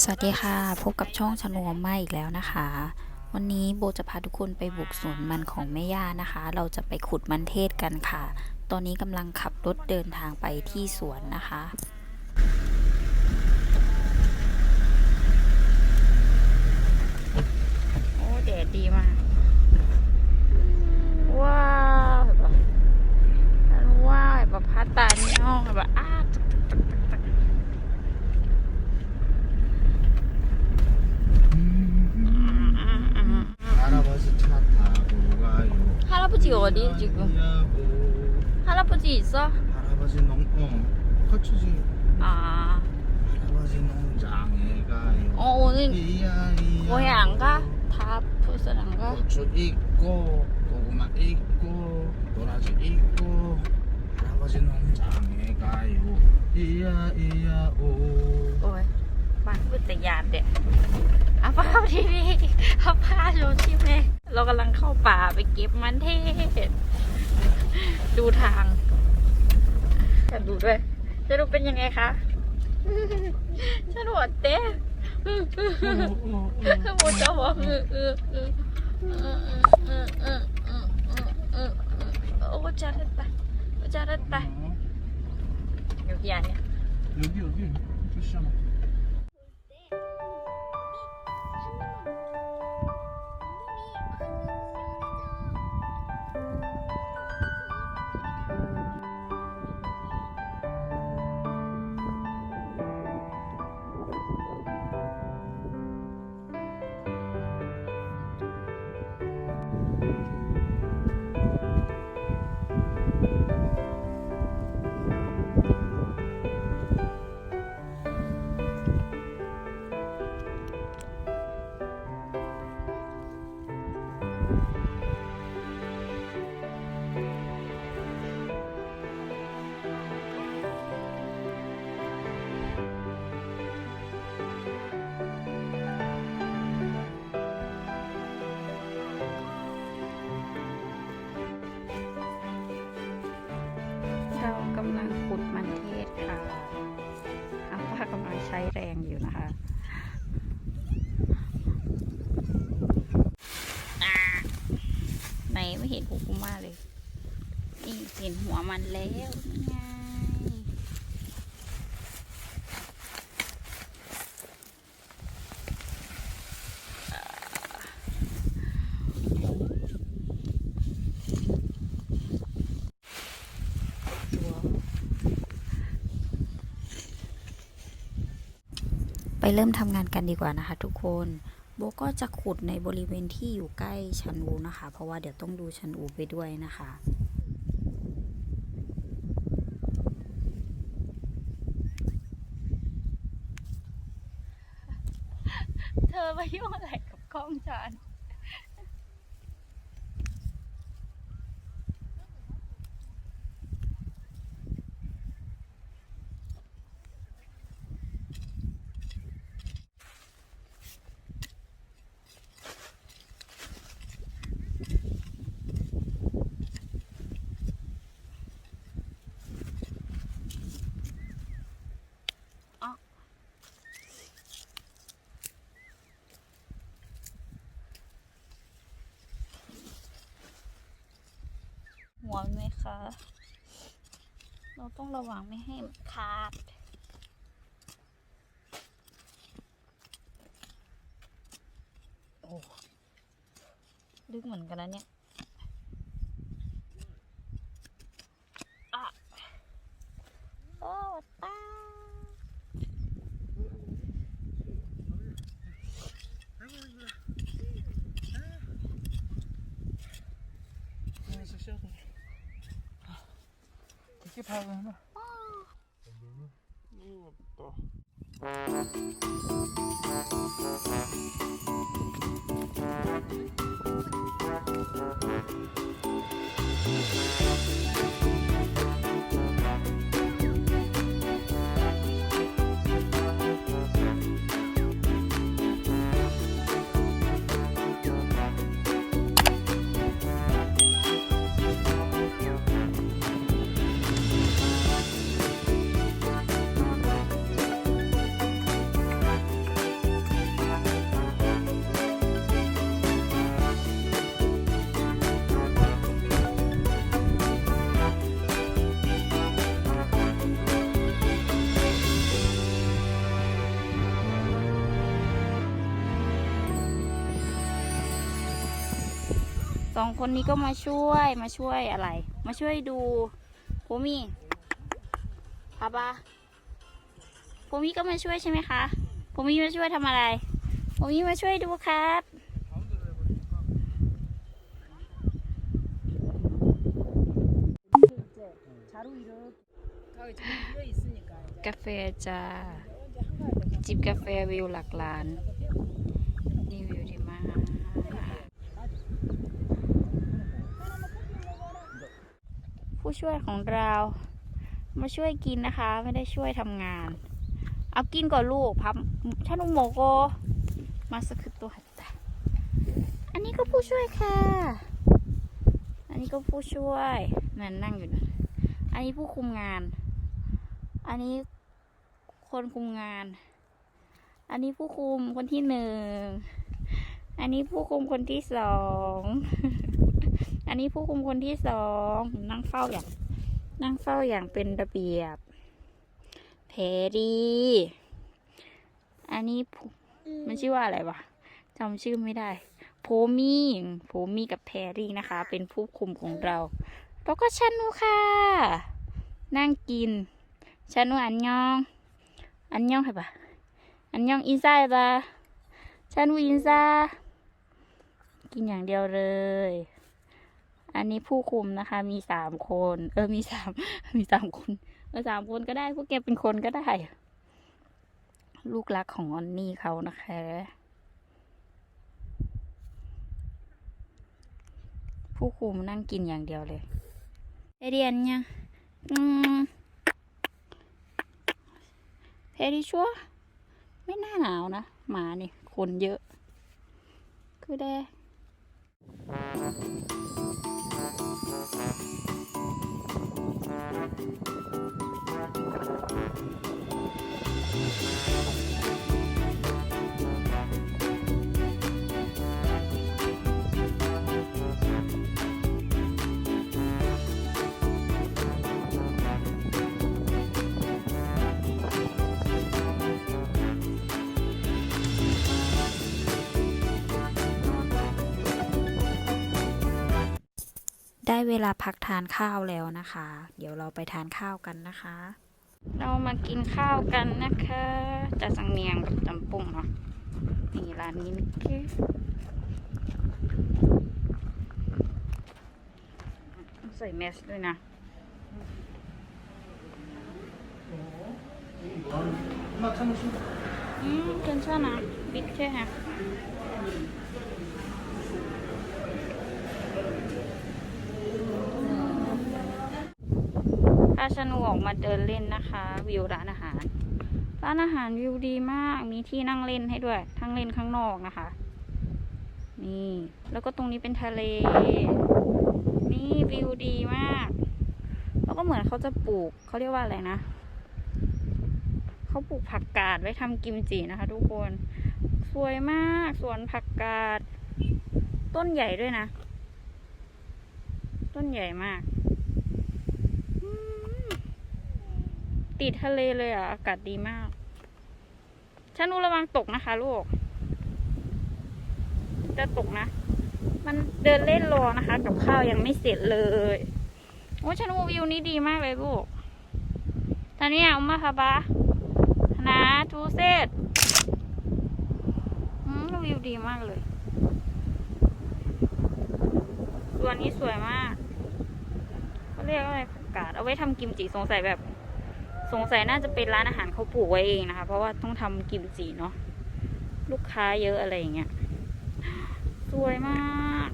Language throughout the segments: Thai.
สวัสดีค่ะ พบกับช่องชนวมมาอีกแล้วนะคะ วันนี้โบจะพาทุกคนไปบุกสวนมันของแม่ย่านะคะ เราจะไปขุดมันเทศกันค่ะ ตอนนี้กำลังขับรถเดินทางไปที่สวนนะคะโอ้แดดดีมาก 어디 지금? 야호. 할아버지 있어? 할아버지 농, 어, 거치지. 아, 할아버지 농장에 가요. 어 오늘 이야, 이야. 고해 안 가? 다 풀선 안 가? 고추 있고, 고구마 있고, 도라지 있고. 할아버지 농장에 가요. 이야, 이야, 오. โอ้ยบ้านพุทธยานเด็กเอาผ้าทีนี้เอาผ้าโยชิเม เรากำลังเข้าป่าไปเก็บมันเทศ ดูทางจะดูด้วย จะดูเป็นยังไงคะฉันหัวเต้หมดจะหัวอืออืออืออืออืออืออือโอ้จารัตตาจารัตตาอยู่ที่อันเนี้ยอยู่ที่อยู่ที่ที่什么 ไปเริ่มทำงานกันดีกว่านะคะทุกคนโบก็จะขุดในบริเวณที่อยู่ใกล้ชันอูนะคะ เพราะว่าเดี๋ยวต้องดูชันอูไปด้วยนะคะเธอมายุ่งอะไรกับกล้องฉัน หัวมันไหมคะ เราต้องระวังไม่ให้มันขาดโอ้ลึกเหมือนกันนะเนี่ย 이렇게 파는구나. 무겁다. คนนี้ก็มาช่วยมาช่วยอะไร มาช่วยดูโคมี่พาบะโคมี่ก็มาช่วยใช่ไหมคะโคมี่มาช่วยทำอะไรโคมี่มาช่วยดูครับกาแฟจ้าจิบกาแฟวิวหลักล้าน ผู้ช่วยของเรา มาช่วยกินนะคะ ไม่ได้ช่วยทำงาน เอากินก่อนลูกพับชานุโมโก มาสคือตัวอันนี้ก็ผู้ช่วยค่ะ อันนี้ก็ผู้ช่วยนั่นนั่งอยู่นะอันนี้ผู้คุมงาน อันนี้คนคุมงาน อันนี้ผู้คุมคนที่หนึ่ง อันนี้ผู้คุมคนที่สอง อันนี้ผู้คุมคนที่สองนั่งเฝ้าอย่าง นั่งเฝ้าอย่างเป็นระเบียบเพรีอันนี้ผู้มันชื่อว่าอะไรวะจำชื่อไม่ได้โพมี่โพมี่กับแพรรี่นะคะ เป็นผู้คุมของเรา แล้วก็ชันูค่ะ นั่งกินชันูอันยอง อันยองใช่ปะอันยองอินไซด์ปะชันูอินไซด์กินอย่างเดียวเลย อันนี้ผู้คุมนะคะ มีสามคน เออมีสามมีสามคนเออสามคนก็ได้พวกแกเป็นคนก็ได้ ลูกรักของออนนี่เขานะคะ ผู้คุมนั่งกินอย่างเดียวเลยไอเดียนยังอืมเพดิชัวไม่น่าหนาวนะหมานี่คนเยอะ คือได้ Thank you. ได้เวลาพักทานข้าวแล้วนะคะ เดี๋ยวเราไปทานข้าวกันนะคะ เรามากินข้าวกันนะคะ จะสังเนียงกับจำปุ่งเนาะนี่ร้านนี้นะคะใส่เมสด้วยนะอืมเกินชอบนะบิ๊กใช่ไหม พาชนูออกมาเดินเล่นนะคะ วิวร้านอาหาร ร้านอาหารวิวดีมาก มีที่นั่งเล่นให้ด้วย ทั้งเล่นข้างนอกนะคะ นี่ แล้วก็ตรงนี้เป็นทะเล นี่วิวดีมาก แล้วก็เหมือนเขาจะปลูก เขาเรียกว่าอะไรนะ เขาปลูกผักกาดไว้ทำกิมจินะคะทุกคน สวยมาก สวนผักกาด ต้นใหญ่ด้วยนะ ต้นใหญ่มากอืม ติดทะเลเลยอะ อากาศดีมากฉันนูระวังตกนะคะ ลูก จะตกนะ มันเดินเล่นรอนะคะ กับข้าวยังไม่เสร็จเลย โอ้ฉันนูวิวนี้ดีมากเลยลูกตอนนี้เอามาค่ะบานะทูเซตอืมวิวดีมากเลยตัวนี้สวยมากเขาเรียกว่าอะไรผักกาดเอาไว้ทำกิมจิสงสัยแบบ สงสัยน่าจะเป็นร้านอาหารเขาปลูกไว้เองนะคะ เพราะว่าต้องทำกิมจิเนาะลูกค้าเยอะอะไรอย่างเงี้ยสวยมาก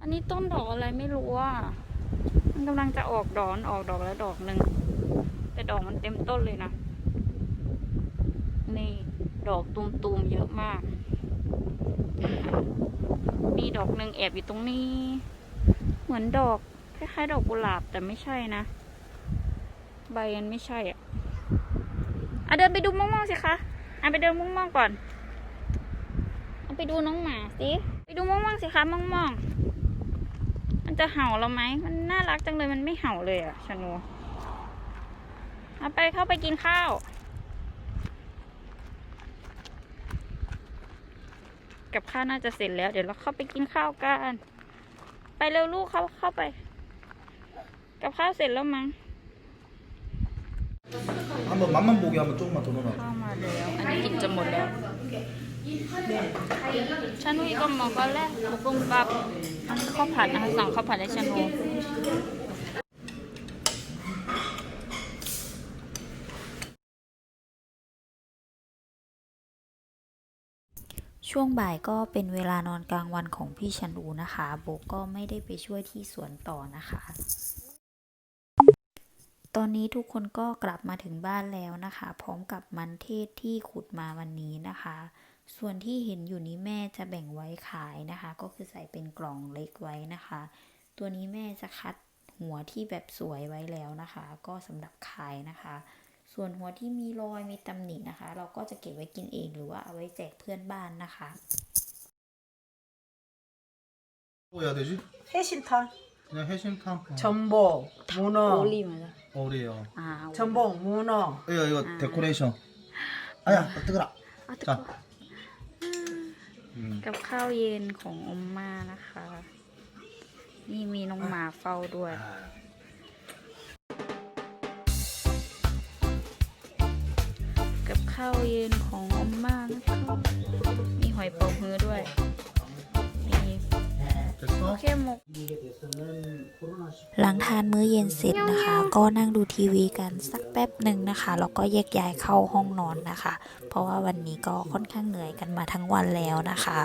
อันนี้ต้นดอกอะไรไม่รู้อะมันกำลังจะออกดอกออกดอกแล้วดอกหนึ่งแต่ดอกมันเต็มต้นเลยนะนี่ดอกตุมๆเยอะมากมีดอกหนึ่งแอบอยู่ตรงนี้ เหมือนดอกคล้ายๆดอกกุหลาบแต่ไม่ใช่นะ ใบมันไม่ใช่อะอะเดินไปดูม่องๆสิคะอะไปเดินม่องๆก่อนเอาไปดูน้องหมาสิไปดูม่องๆสิคะม่องๆมันจะเห่าเราไหมมันน่ารักจังเลยมันไม่เห่าเลยอะชะนูเอาไปเข้าไปกินข้าวกับข้าวน่าจะเสร็จแล้ว เดี๋ยวเราเข้าไปกินข้าวกัน ไปเร็วลูกเข้าเข้าไป กับข้าวเสร็จแล้วมั้ง 한번 맛만 보게 한번 조금만 더 넣어놔 เข้ามาแล้ว อันนี้กินจะหมดแล้วชานุยก็มองก็แรกบุกุ้งปับข้าวผัดนะคะสั่งข้าวผัดให้ชานุ ช่วงบ่ายก็เป็นเวลานอนกลางวันของพี่ชันอูนะคะ โบก็ไม่ได้ไปช่วยที่สวนต่อนะคะ ตอนนี้ทุกคนก็กลับมาถึงบ้านแล้วนะคะ พร้อมกับมันเทศที่ขุดมาวันนี้นะคะ ส่วนที่เห็นอยู่นี้แม่จะแบ่งไว้ขายนะคะ ก็คือใส่เป็นกล่องเล็กไว้นะคะ ตัวนี้แม่จะคัดหัวที่แบบสวยไว้แล้วนะคะ ก็สำหรับขายนะคะ ส่วนหัวที่มีรอยมีตำหนินะคะ เราก็จะเก็บไว้กินเองหรือว่าเอาไว้แจกเพื่อนบ้านนะคะ 뭐 해야 되지? 해신탕, 그냥 해신탕 전복, 문어, โอลีมาแล้ว 어리요 อ่า 전복, 문어. 이거 이거 아. 데코레이션 아야 뜨거라 เอาตะ จ้ะ กร้า 음. กับข้าวเย็นของอมมานะคะ นี่มีน้องหมาเฝ้าด้วย 아. กับข้าวเย็นของอมมานะคะ มีหอยเป๋าฮื้อด้วย มี 됐어? เข้ม หลังทานมื้อเย็นเสร็จนะคะ ก็นั่งดูทีวีกันสักแป๊บหนึ่งนะคะแล้วก็แยกย้ายเข้าห้องนอนนะคะ เพราะว่าวันนี้ก็ค่อนข้างเหนื่อยกันมาทั้งวันแล้วนะคะ